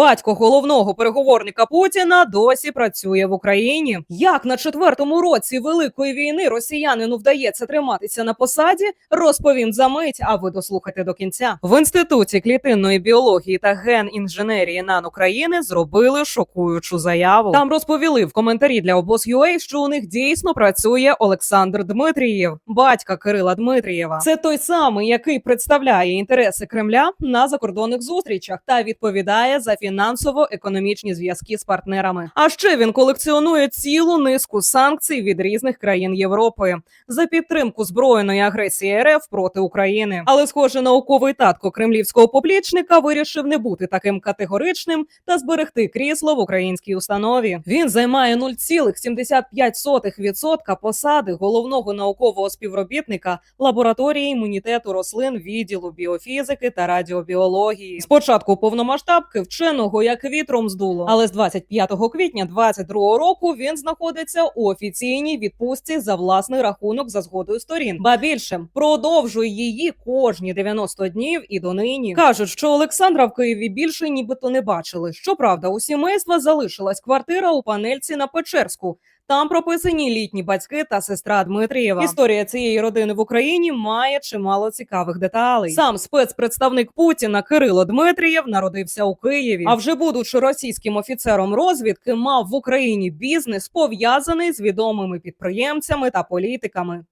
Батько головного переговорника Путіна досі працює в Україні. Як на четвертому році великої війни росіянину вдається триматися на посаді, розповім за мить. А ви дослухайте до кінця. В інституті клітинної біології та ген-інженерії НАН України зробили шокуючу заяву. Там розповіли в коментарі для обоз.ua, що у них дійсно працює Олександр Дмитрієв, батька Кирила Дмитрієва. Це той самий, який представляє інтереси Кремля на закордонних зустрічах та відповідає за фінансово-економічні зв'язки з партнерами. А ще він колекціонує цілу низку санкцій від різних країн Європи за підтримку збройної агресії РФ проти України. Але, схоже, науковий татко кремлівського поплічника вирішив не бути таким категоричним та зберегти крісло в українській установі. Він займає 0,75% посади головного наукового співробітника лабораторії імунітету рослин відділу біофізики та радіобіології. Спочатку повномасштабки вченого як вітром здуло, але з 25 квітня 22 року він знаходиться у офіційній відпустці за власний рахунок за згодою сторін. Ба більше продовжує її кожні 90 днів і донині. кажуть, що Олександра в Києві більше нібито не бачили. Щоправда, у сімейства залишилась квартира у панельці на Печерську. Там прописані літні батьки та сестра Дмитрієва. Історія цієї родини в Україні має чимало цікавих деталей. Сам спецпредставник Путіна Кирило Дмитрієв народився у Києві. А вже будучи російським офіцером розвідки, мав в Україні бізнес пов'язаний з відомими підприємцями та політиками.